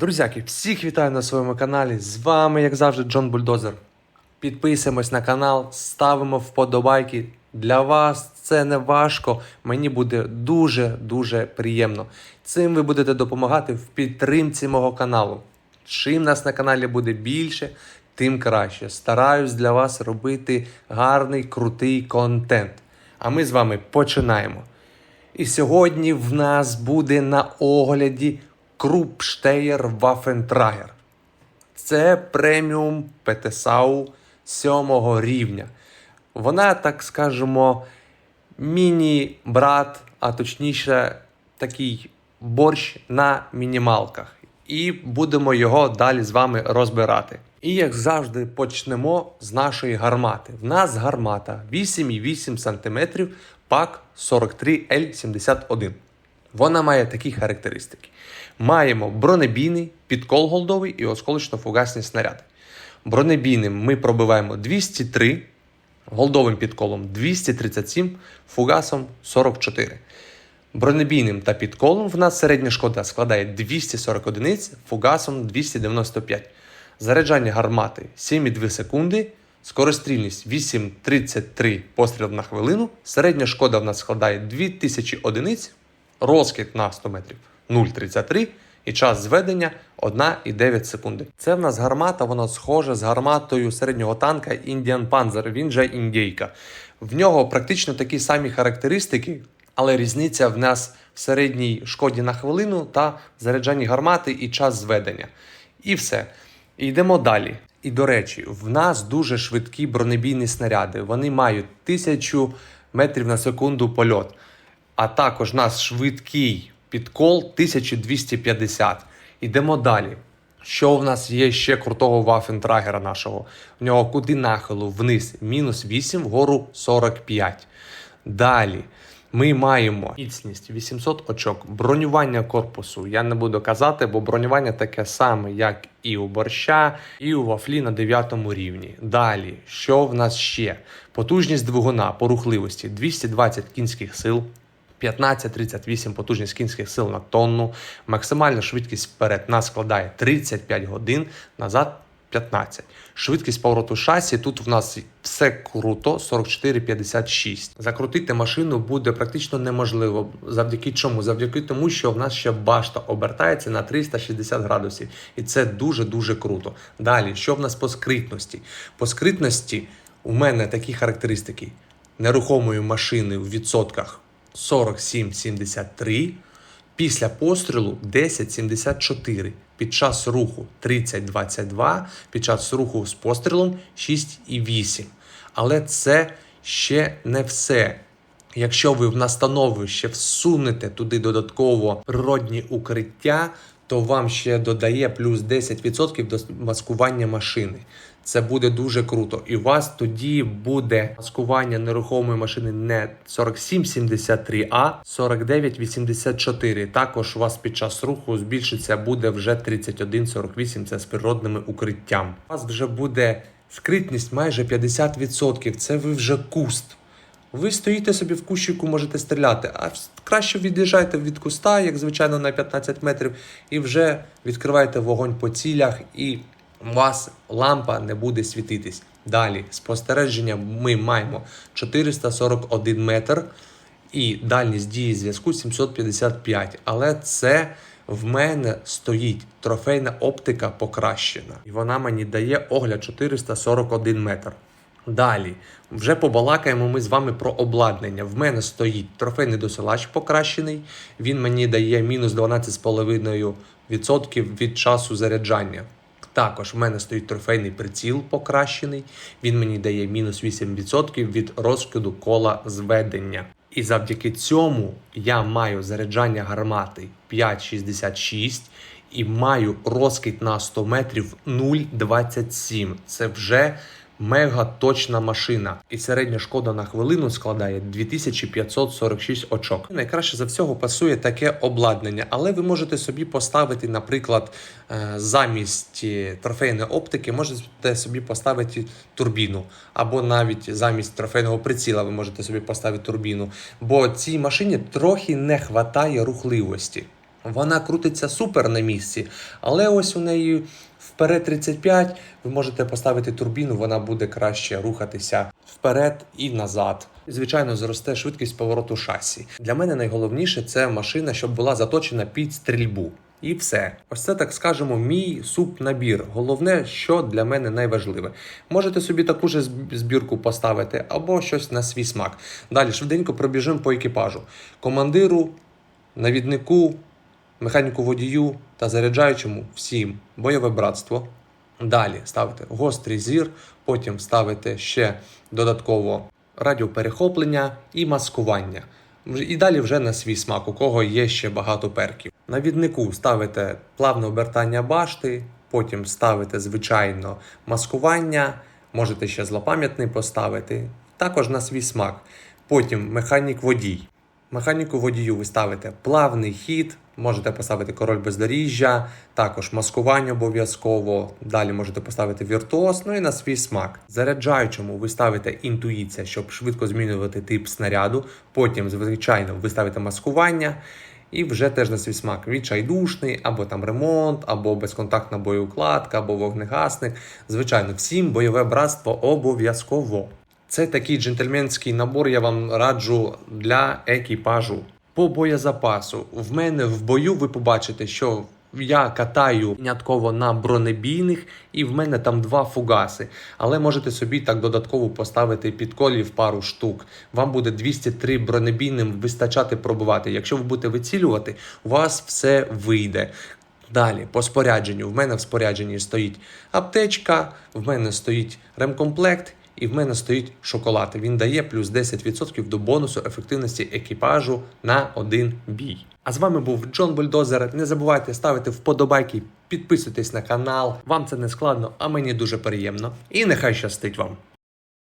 Друзяки, всіх вітаю на своєму каналі. З вами, як завжди, Джон Бульдозер. Підписуємось на канал, ставимо вподобайки. Для вас це не важко. Мені буде дуже-дуже приємно. Цим ви будете допомагати в підтримці мого каналу. Чим нас на каналі буде більше, тим краще. Стараюсь для вас робити гарний, крутий контент. А ми з вами починаємо. І сьогодні в нас буде на огляді Крупштеєр Waffentrager. Це преміум ПТСАУ сьомого рівня. Вона, так скажемо, міні-брат, а точніше, такий борщ на мінімалках. І будемо його далі з вами розбирати. І як завжди, почнемо з нашої гармати. В нас гармата 8,8 см, пак 43L71. Вона має такі характеристики: маємо бронебійний, підкол голдовий і осколочно-фугасні снаряди. Бронебійним ми пробиваємо 203, голдовим підколом 237, фугасом 44. Бронебійним та підколом в нас середня шкода складає 240 одиниць, фугасом 295. Заряджання гармати 7,2 секунди, скорострільність 8,33 постріл на хвилину, середня шкода в нас складає 2000 одиниць, розкид на 100 метрів 0,33 і час зведення 1,9 секунди. Це в нас гармата, вона схожа з гарматою середнього танка Indian Panzer, він же індійка. В нього практично такі самі характеристики, але різниця в нас в середній шкоді на хвилину та заряджанні гармати і час зведення. І все. Йдемо далі. І до речі, в нас дуже швидкі бронебійні снаряди. Вони мають 1000 метрів на секунду польот. А також наш швидкий підкол 1250. Йдемо далі. Що в нас є ще крутого вафентрагера нашого? В нього куди нахилу вниз мінус 8, вгору 45. Далі ми маємо міцність 800 очок, бронювання корпусу. Я не буду казати, бо бронювання таке саме, як і у борща, і у вафлі на 9 рівні. Далі, що в нас ще? Потужність двигуна по рухливості 220 кінських сил. 15-38 потужність кінських сил на тонну. Максимальна швидкість вперед нас складає 35 годин, назад 15. Швидкість повороту шасі тут в нас все круто, 44-56. Закрутити машину буде практично неможливо. Завдяки чому? Завдяки тому, що в нас ще башта обертається на 360 градусів. І це дуже-дуже круто. Далі, що в нас по скритності? По скритності у мене такі характеристики нерухомої машини в відсотках 47,73. Після пострілу 10,74. Під час руху 30,22. Під час руху з пострілом 6,8. Але це ще не все. Якщо ви в настановище всунете туди додатково природні укриття, то вам ще додає плюс 10% до маскування машини. Це буде дуже круто. І у вас тоді буде маскування нерухомої машини не 47,73, а 49,84. Також у вас під час руху збільшиться буде вже 31,48. Це з природними укриттям. У вас вже буде скритність майже 50%. Це ви вже куст. Ви стоїте собі в кущику, можете стріляти, а краще від'їжджайте від куста, як звичайно, на 15 метрів, і вже відкривайте вогонь по цілях, і у вас лампа не буде світитись. Далі, спостереження ми маємо 441 метр і дальність дії зв'язку 755. Але це в мене стоїть трофейна оптика покращена. І вона мені дає огляд 441 метр. Далі, вже побалакаємо ми з вами про обладнання. В мене стоїть трофейний досилач покращений. Він мені дає мінус 12,5% від часу заряджання. Також в мене стоїть трофейний приціл покращений. Він мені дає мінус 8% від розкиду кола зведення. І завдяки цьому я маю заряджання гармати 5,66 і маю розкид на 100 метрів 0,27. Це вже мега точна машина. І середня шкода на хвилину складає 2546 очок. Найкраще за всього пасує таке обладнання, але ви можете собі поставити, наприклад, е, замість е, трофейної оптики, можете собі поставити турбіну, або навіть замість трофейного приціла ви можете собі поставити турбіну. Бо цій машині трохи не вистачає рухливості. Вона крутиться супер на місці, але ось у неї вперед 35, ви можете поставити турбіну, вона буде краще рухатися вперед і назад. Звичайно, зросте швидкість повороту шасі. Для мене найголовніше це машина, щоб була заточена під стрільбу. І все. Ось це так скажемо, мій суп-набір. Головне, що для мене найважливе. Можете собі таку ж збірку поставити або щось на свій смак. Далі швиденько пробіжимо по екіпажу. Командиру, навіднику, механіку водію та заряджаючому всім бойове братство. Далі ставите гострий зір, потім ставите ще додатково радіоперехоплення і маскування. І далі вже на свій смак, у кого є ще багато перків. На віднику ставите плавне обертання башти, потім ставите звичайно маскування, можете ще злопам'ятний поставити, також на свій смак. Потім механік водій. Механіку водію ви ставите плавний хід, можете поставити король бездоріжжя, також маскування обов'язково. Далі можете поставити віртуоз, ну і на свій смак. Заряджаючому ви ставите інтуїція, щоб швидко змінювати тип снаряду. Потім, звичайно, ви ставите маскування. І вже теж на свій смак відчайдушний, або там ремонт, або безконтактна боєукладка, або вогнегасник. Звичайно, всім бойове братство обов'язково. Це такий джентльменський набор, я вам раджу для екіпажу. По боєзапасу. В мене в бою ви побачите, що я катаю нятково на бронебійних, і в мене там два фугаси. Але можете собі так додатково поставити під колів пару штук. Вам буде 203 бронебійним вистачати пробувати. Якщо ви будете вицілювати, у вас все вийде. Далі, по спорядженню. В мене в спорядженні стоїть аптечка, в мене стоїть ремкомплект. І в мене стоїть шоколад. Він дає плюс 10% до бонусу ефективності екіпажу на один бій. А з вами був Джон Бульдозер. Не забувайте ставити вподобайки, підписуйтесь на канал. Вам це не складно, а мені дуже приємно. І нехай щастить вам.